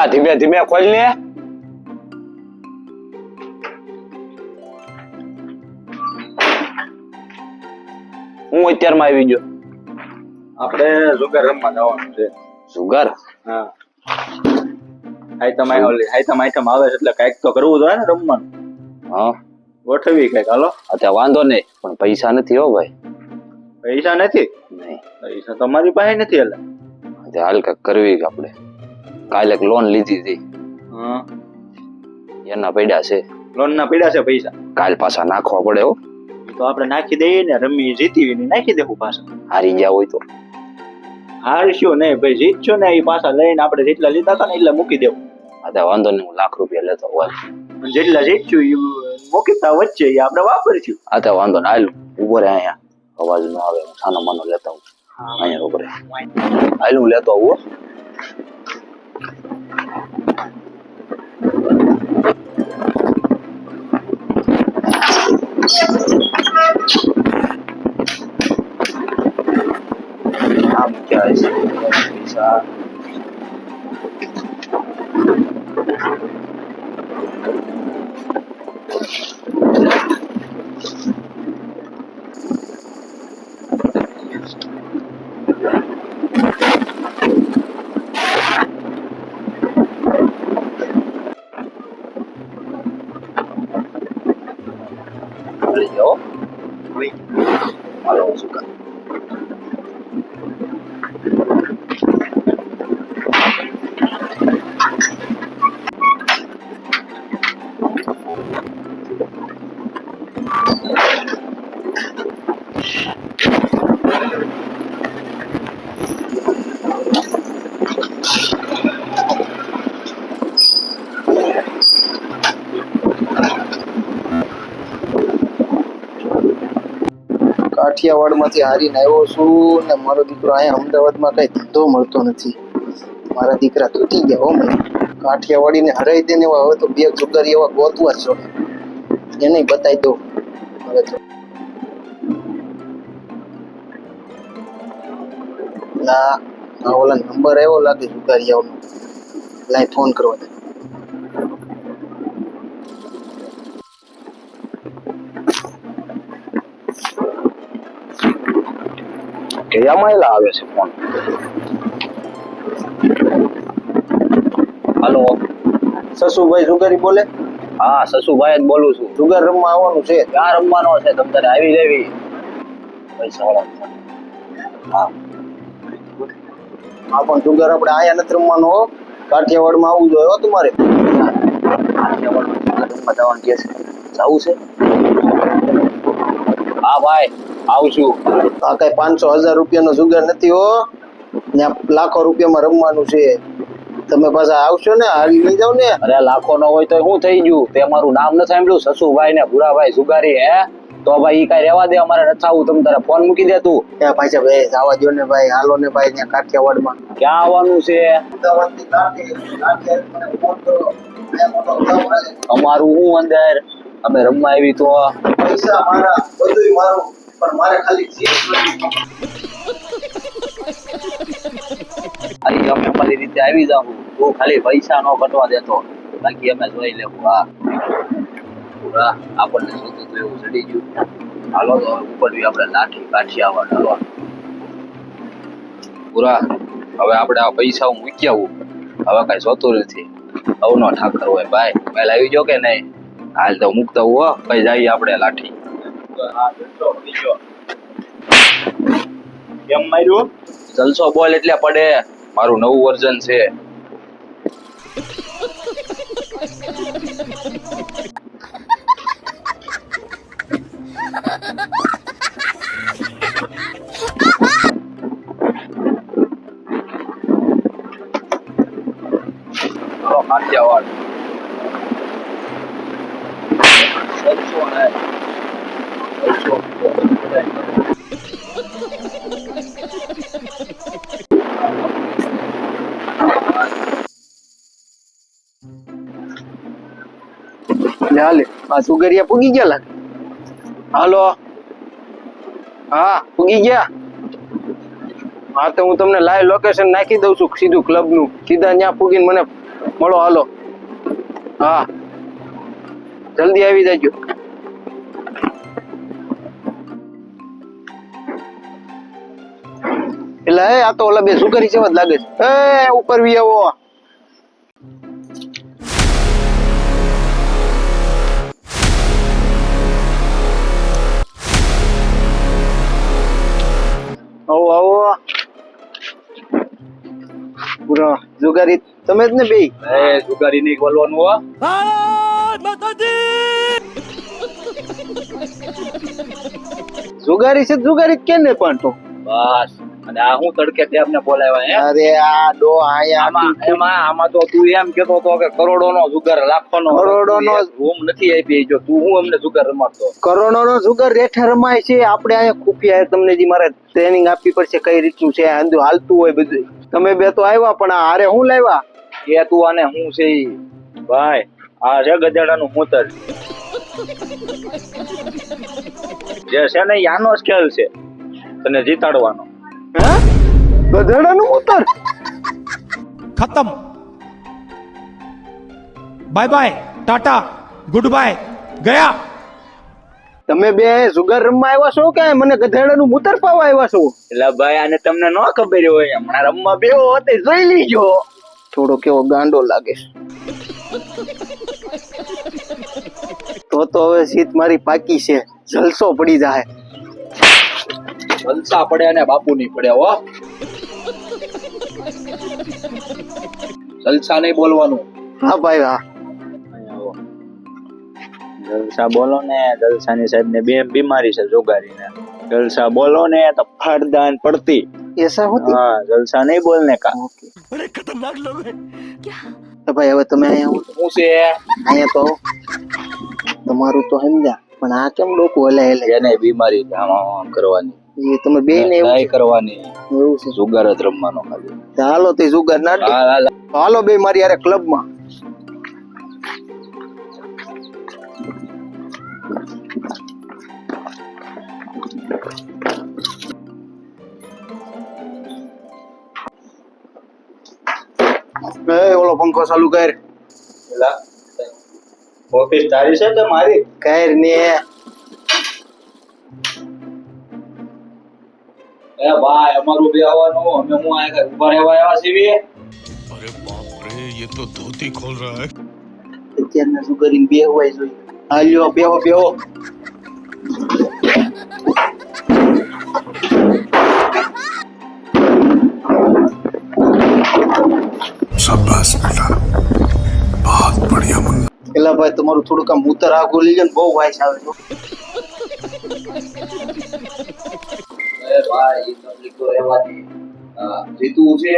ઓલા ધીમે ધીમે ખોલ ને. હું અત્યારમાં આવી ગયો. આપણે જુગાર રમવા જવાનું છે. સુગર હા. આઈટમ ઓલી આઈટમ આઈટમ આવે છે એટલે કાંઈક તો કરવું જોઈએ ને રમવાનું. હા. ગોઠવી કંઈક હાલો. અત્યારે વાંધો નહીં પણ પૈસા નથી હો ભાઈ. પૈસા નથી? નહીં. પૈસા તમારી પાસે નથી એટલે. હાલ કાંઈક કરવી કે આપણે. કાલે લોન લીધી હતી. હા. એના પડ્યા છે. લોન ના પડ્યા છે પૈસા? કાલ પાછા નાખવા પડે હો. તો આપણે નાખી દઈએ ને રમી જીતી ને નાખી દેવું પાછા. હારી ગયા હોય તો. હારશો નહીં ભાઈ જીતશો ને એ પાછા લઈને આપણે જેટલા લીધા હતા ને એટલા મૂકી દેવું. અત્યારે વાંધો નહીં હું લાખ રૂપિયા લેતો હોય જેટલા જીતશું એ મૂકીતા વચ્ચે એ આપણે વાપરશું. અત્યારે વાંધો નહીં હાલ ઊભો રહે અહીંયા. અવાજ ન આવે હું સાનો માનો લેતો હું. અહીંયા ઊભો રહે. હાલ હું લેતો આવું હો. આમ ક્યાં છે પૈસા મળી કાઠિયાવાડમાંથી હારીને આવ્યો છું ને મારો દીકરો અહીંયા અમદાવાદમાં કઈ ધંધો મળતો નથી. મારા દીકરા તૂટી ગયા હો મને. કાઠિયાવાડીને હરાઈ દે ને હવે તો બે જુગારી એવા ગોતવા જોડે એને બતાવી દો હવે તો ના ઓલા નંબર આવ્યો લાગે જુગારીયાઓનો લાઈ ફોન કરવા દે. કયામાં એલા આવે છે ફોન? હાલો. સસુભાઈ જુગારી બોલે? હા સસુભાઈ જ બોલું છું. જુગાર રમવા આવવાનું છે? ક્યાં રમવાનો છે? તમ તારે આવી જવી. પૈસા વાળા હા. હા પણ જુગાર આપણે આયા નથી રમવાનો કાઠિયાવાડમાં આવવું જોઈએ તમારે. કાઠિયાવાડમાં જવાનું કે છે. જવું છે? હા ભાઈ. આવું છું. આ કઈ પાંચસો હજાર રૂપિયાનો જુગાર નથી હો. ને લાખો રૂપિયામાં રમવાનું છે. તમે પાછા આવશો ને હારી લઈ જાવ ને. અરે લાખો નો હોય તો શું થઈ ગયું? તે મારું નામ ન સાંભળ્યું? સસુભાઈ ને ભૂરાભાઈ જુગારી હે? તો ભાઈ કઈ રેવા દે અમારે નથી તમે તારે ફોન મૂકી દે તું. ત્યાં પાછા ભાઈ જવા દો ને ભાઈ. હાલો ને ભાઈ ત્યાં કાઠિયાવાડમાં. ક્યાં આવવાનું છે? કાઠિયાવાડ. અમારું હું અંદર? અમે રમવા આવી તો? પૈસા મારા બધું મારું. પણ મારે ખાલી ખાલી અમે અમારી રીતે આવી જાવ તું ખાલી પૈસા નો કટવા દેતો. બાકી અમે જોઈ લેવું. હા. પૂરા આપણને જોતું તો એવું ચડી ગયું. હાલો તો ઉપર બી આપણે લાઠી કાઠી આવવા હાલો. પૂરા, હવે આપણે આ પૈસા હું મૂકી આવું. હવે કઈ જોતું નથી. અવનો ઠાકર હોય, ભાઈ પહેલા આવી જો કે નહીં? હાલ તો મૂકતા હો. કઈ જઈએ આપણે લાઠી. કેમ માર્યું? જલસો બોલ એટલે પડે. મારું નવું વર્ઝન છે. કાઠિયાવાડ હાલે આ સુગરિયા પૂગી ગયા લાગે? હાલો. હા, પૂગી ગયા. હા, તો હું તમને લાઈવ લોકેશન નાખી દઉં છું, સીધું ક્લબનું. સીધા ત્યાં પૂગીને મને મળો, હાલો. હા. જલ્દી આવી જાજો. હે આ તો ઓલા બે સુગરી જેવા જ લાગે છે. એ ઉપર વી આવો. આવો આવો. પૂરા જુગારી. તમે જ ને બે એ જુગારી ને બોલવાનું હો. જુગારી છે જુગારી કે ને પણ તો? બસ. અને આ હું તડકે તે અમને બોલાવ્યા અરે આ ડો આયા આમાં એમાં આમાં તો તું એમ કેતો હતો કે કરોડો નો જુગાર લાખોનો કરોડોનો રૂમ નથી આપી જો તું હું અમને જુગાર રમાડતો? કરોડો નો જુગાર રેઠે રમાય છે. આપણે અહીંયા ખુફિયા તમને જે મારે ટ્રેનિંગ આપવી પડશે કઈ રીતનું છે આંધુ હાલતું હોય બધું. તમે બે તો આવ્યા પણ આ હારે હું લાવ્યા? એ તું આને હું છે ભાઈ આ છે ગધેડાનું મૂતર. જે છે ને યાનો ખેલ છે તને જીતાડવાનો. હે? ગધેડાનું મૂતર ખતમ. Bye bye tata good bye ગયા. તમે બે સુગર રમવા આવ્યા છો કે મને ગધેડાનું મૂતર પાવા આવ્યા છો? એટલે ભાઈ આને તમને ન ખબર હોય હમણાં રમવા બેવો તે જોઈ લીજો. થોડો કેવો ગાંડો લાગે. તો તો હવે સીત મારી પાકી છે જલસો પડી જાય. જલસા પડે અને બાપુ નહીં પડે હો. જલસા નહીં બોલવાનું. હા ભાઈ હા. જલસા બોલો ને જલસાની સાહેબ ને બે બીમારી છે જોગારીને. જલસા બોલો ને તો ફાડદાન પડતી. એસા હોતી? હા જલસા નહીં બોલ ને કા તો ભાઈ હવે તમે અહીંયા હું છે? અહીંયા તો તમારું તો સમજ્યા. પણ આ કેમ લોકો હલે હલે? એને બીમારી આમ કરવાની. એ તમે બે ને એવું નહીં કરવાની એવું છે જુગાર જ રમવાનો ખાલી તો હાલો તે જુગાર ના હાલ, હાલ. હાલો બે મારી યારે ક્લબમાં એ ઓલો પંખો ચાલુ કર ઓફિસ તારી છે કે મારી કર ને એ ભાઈ અમારું બે આવવાનું અમે હું આયા ઉભા રહેવા આવ્યા છીએ અરે બાપ રે ये तो ધોતી ખોલ રહા હે અત્યારના શું કરીને બે હોય જોઈએ હાલ્યો બેહો બેહો શાબાશ બેટા બહુત બઢિયા મુન્ના એલા ભાઈ તમારું થોડું કામ ઉતર આગો લઈ જાય બહુ વાઈસ આવે છે ભાઈ તકલીફ તો રહેવાની હા છે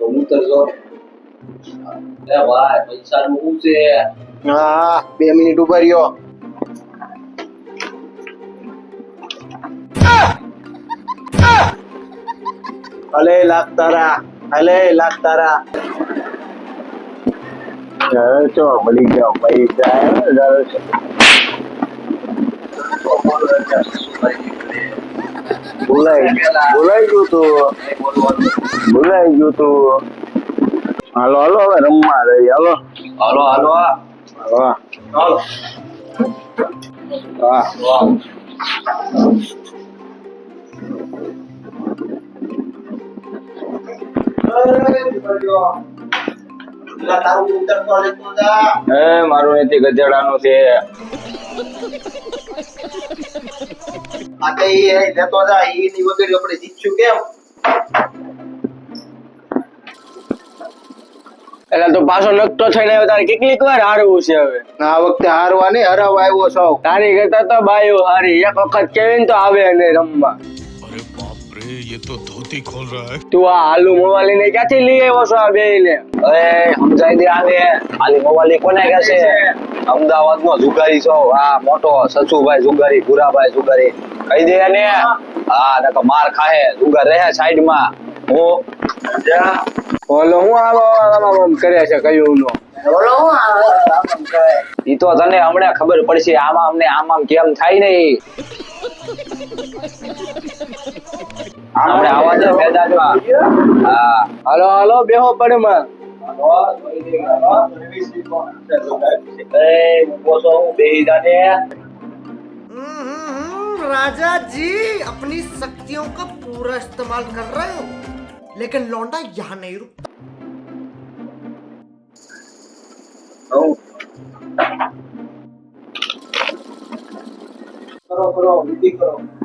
તો ઉતરજો એ ભાઈ પૈસા નું શું છે? હા બે મિનિટ ઊભા રહ્યો. અલે લાખ તારા અલે લાખ તારા. ચો મળી ગયો પૈસા બોલાઈ ભૂલાઈ ગયું તું ભૂલાઈ ગયું તું. હાલો હાલો હવે રમવા રહી હાલો. હાલો હાલો. હા. હાલો. હા. મારું નથી ગધેડાનું છે. આ કઈ લેતો જા એની વગર આપણે જીતશું કેમ? એટલે તો પાછો નકતો થઈને આવ્યો તારે કેટલીક વાર હારવું છે હવે? આ વખતે હારવા નહીં હરાવા આવ્યો છો. તારી કરતા તો બાયો હારી એક વખત કેવીન તો આવે ને રમવા. અરે બાપ રે ये तो ધોતી ખોલ રહા હે. તું આ આલુ મોવાલી ને ક્યાંથી લઈ આવ્યો છો આ બેયને? અરે સમજાઈ દે આવે આલુ મોવાલી કોને કહે છે? અમદાવાદ નો જુગારી છો? આ મોટો. સચુભાઈ જુગારી ભૂરાભાઈ જુગારી. કહી દે ને હા નકો માર ખાહે. જુગાર રહે સાઈડમાં હું બોલો હું આવો આમ કરે છે કયું નો ઈ તો તને હમણાં ખબર પડશે આમાં અમને આમ આમ કેમ થાય નહીં. આવા દે મેદાનમાં. હા. હાલો હાલો બેહો પડમાં हम्म, राजा जी, अपनी शक्तियों का पूरा इस्तेमाल कर रहे हो, लेकिन लौंडा यहाँ नहीं रुकता। करो करो करो।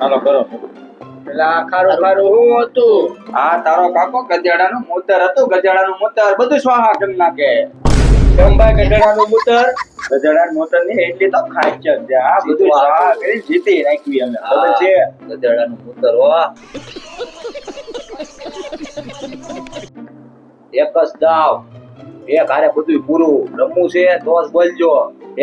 હાલો કરો. પેલા ખારું ખારું હું હતું? આ તારો કાકો ગધેડાનું મૂતર હતું ગધેડાનું મૂતર. બધું સ્વાહા કરી નાખે? ચંબા ગઢડાનું મૂતર? ગધેડાનું મૂતરની એટલી તો ખાઈ છે આ બધું સ્વાહા કરી જીતી નાખવી અમે. ખબર છે? ગધેડાનું મૂતર હો એક જ દાવ. એક હારે બધું પૂરું. રમવું છે તો જ બોલજો.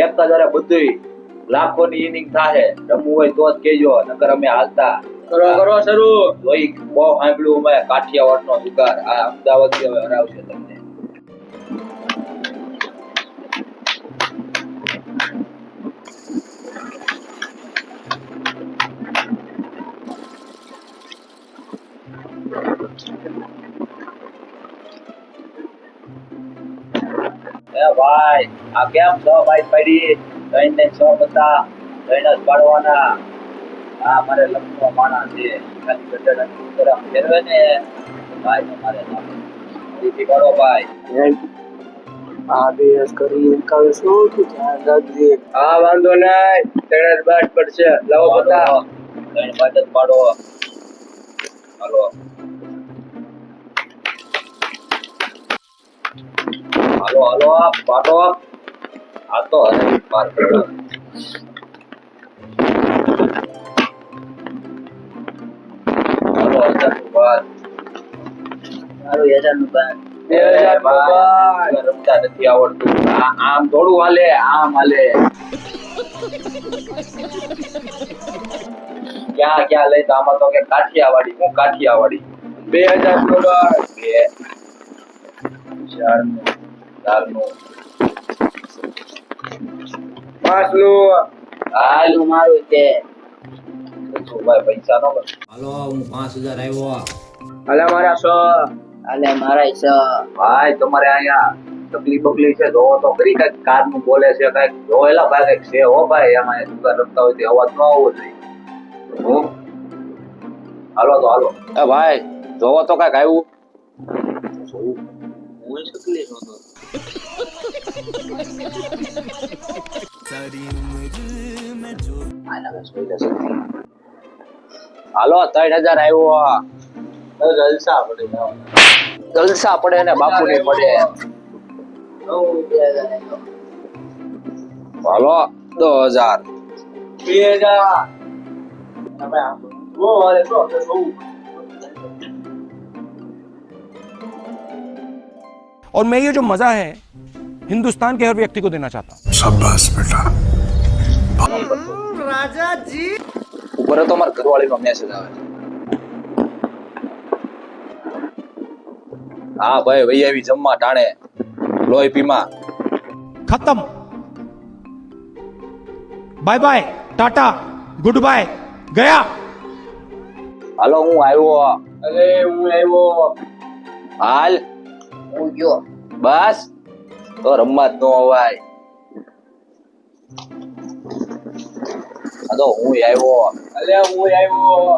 એક જ હારે બધું લાખો ની ઇનિંગ થાય રમવું હોય તો જ કેજો નકર અમે હાલતા. કરો કરો શરૂ. જોઈ બહુ સાંભળ્યું અમે કાઠિયાવાડ નો જુગાર. આ અમદાવાદથી હવે હરાવશે તમને. એ ભાઈ આ કેમ છો ભાઈ પડી? ત્રણ ને છ બધા ત્રણ જ પાડવાના. આ મારે લખનો માણા છે. ખાલી ગઢડા ઉતરા ફેરવે ને ભાઈ તમારે નાખે. કરો ભાઈ. આ દિવસ કરી એકાવે શું ધ્યાન રાખજે હા વાંધો નહીં તેણે જ બાદ પડશે. લાવો બધા. પાડો. ત્રણ બાદ જ પાડો. હાલો. હાલો હાલો પાડો. આ તો હરે પાર બાદ. રમતા નથી આવડતું. આમ થોડું હાલે આમ હાલે. ક્યાં ક્યાં લઈ તો આમાં તો કે કાઠિયાવાડી હું કાઠિયાવાડી. બે હજાર બે. ચારનું ચારનું. નું મારું પૈસા નો હાલો હું પાંચ હજાર આવ્યો હાલે મારા સો. અલે મારા છ ભાઈ તમારે અહીંયા તકલીફ બકલી છે જોવો તો કરી કંઈક કારનું બોલે છે કંઈક જોયેલા ભાઈ કંઈક છે હો ભાઈ એમાં દુકાન રમતા હોય તો અવાજ ન આવવો જોઈએ. હાલો તો હાલો. એ ભાઈ જોવો તો કંઈક આવ્યું. હું જોઈ લેશે. હાલો, ત્રણ હજાર આવ્યો જલસા પડે જલસા પડે ને બાપુ ને પડે હાલો દો હજાર. બે હજાર. और मैं ये जो मजा है हिंदुस्तान के हर व्यक्ति को देना चाहता हूँ शाबाश बेटा राजा जी ઉપર તો મારા ઘરવાળી નો મેસેજ આવે હા ભાઈ વહી આવી જમવા ટાણે લોહી પીમાં खत्म bye bye tata good bye गया હાલો હું આવ્યો અરે હું આવ્યો હાલ હું ગયો બસ. તો રમવા જ ન અવાય. આ તો હું આવ્યો. અલે હું આવ્યો.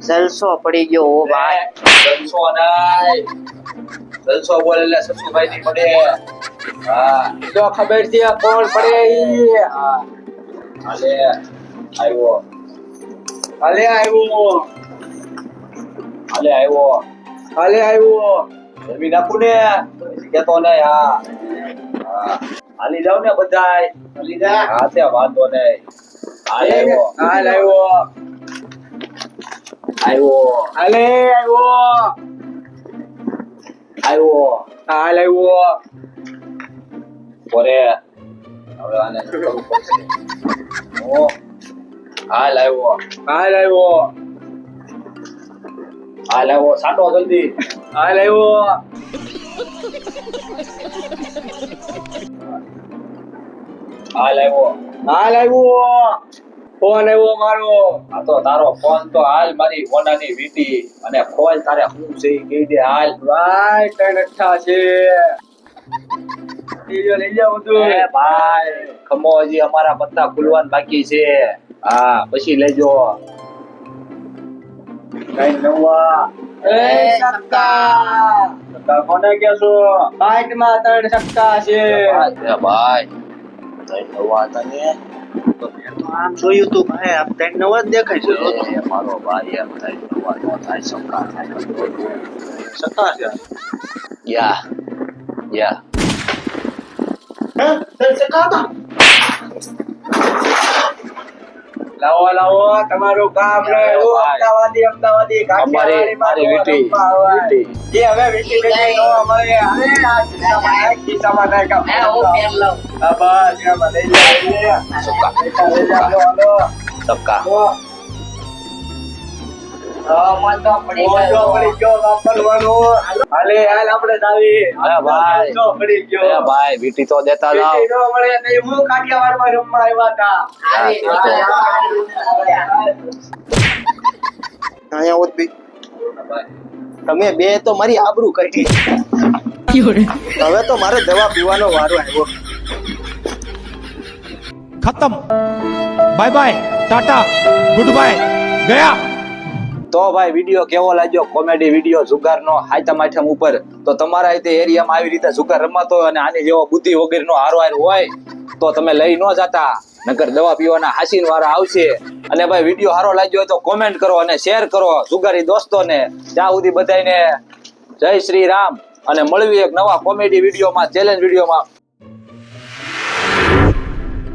જલસો પડી ગયો ઓ ભાઈ. જલસો નાય જલસો બોલે એટલે સસુભાઈ ની પડે. હા. તો ખબર છે કોણ પડે ઈ. હાલે આવ્યો. અલે આવ્યો. હાલે આવ્યો હાલે આવ્યો જમી નાખું ને. કેતો ને હા. હાલી જાવ ને બધાય. હાલી જા. હા તે વાંધો નહીં. હાલે આવ્યો હાલ આવ્યો આવ્યો હાલે આવ્યો આવ્યો હાલ આવ્યો પોરે હવે આને કરવું પડશે. ઓ હાલ આવ્યો હાલ આવ્યો હાલ આવ્યો સાટો જલ્દી. હાલ આવ્યો હાલ આવ્યો ફોન આવ્યો મારો. આ તો તારો ફોન તો હાલ મારી હોનાની વીટી. અને ફોન તારે હું છે કહી દે હાલ. ભાઈ ત્રણ અઠ્ઠા છે? બીજો લઈ જાવ બધું. ભાઈ ખમો હજી અમારા પત્તા ખુલવાન બાકી છે. હા પછી લેજો. કઈ નવા? એ સક્કા સક્કા કોને કહેશો બાઈકમાં ત્રણ સક્કા છે. ભાઈ. તઈ નવા તને આમ જોયું તું ભાઈ આમ ત્રણ નવા જ દેખાય છે. મારો ભાઈ એમ થાય નવા નો થાય સક્કા થાય. સત્તા છે? યા યા. લાવો લાવો તમારું કામ રે એ ઓ. અમદાવાદી અમદાવાદી કાઠિયાવાડી મારી વીટી વીટી. એ હવે વીટી વીટી નો અમારે અરે આ કિસ્સામાં આ કિસ્સામાં ના કામ બસ, હું પેન લઉં લઈ બસ સક્કા પૈસા લઈ લે, સબકા. હાલો. તમે બે તો મારી આબરૂ કરી. હવે તો મારે દવા પીવાનો વારો આવ્યો. ખતમ. Bye bye tata good bye ગયા. તો ભાઈ વીડિયો કેવો લાગ્યો? કોમેડી વીડિયો જુગારનો હાઈતમ આઠમ ઉપર. તો તમારા રીતે એરિયામાં આવી રીતે જુગાર રમાતો હોય અને આની જેવો બુદ્ધિ વગેરેનો હારો હોય, તો તમે લઈ ન જતા. નકર દવા પીવાના હાસીન વાળા આવશે. અને ભાઈ વીડિયો સારો લાગ્યો હોય તો કોમેન્ટ કરો અને શેર કરો જુગારી દોસ્તોને. ત્યાં સુધી બધાને જય શ્રી રામ. અને મળવી એક નવા કોમેડી વિડીયોમાં ચેલેન્જ વિડીયોમાં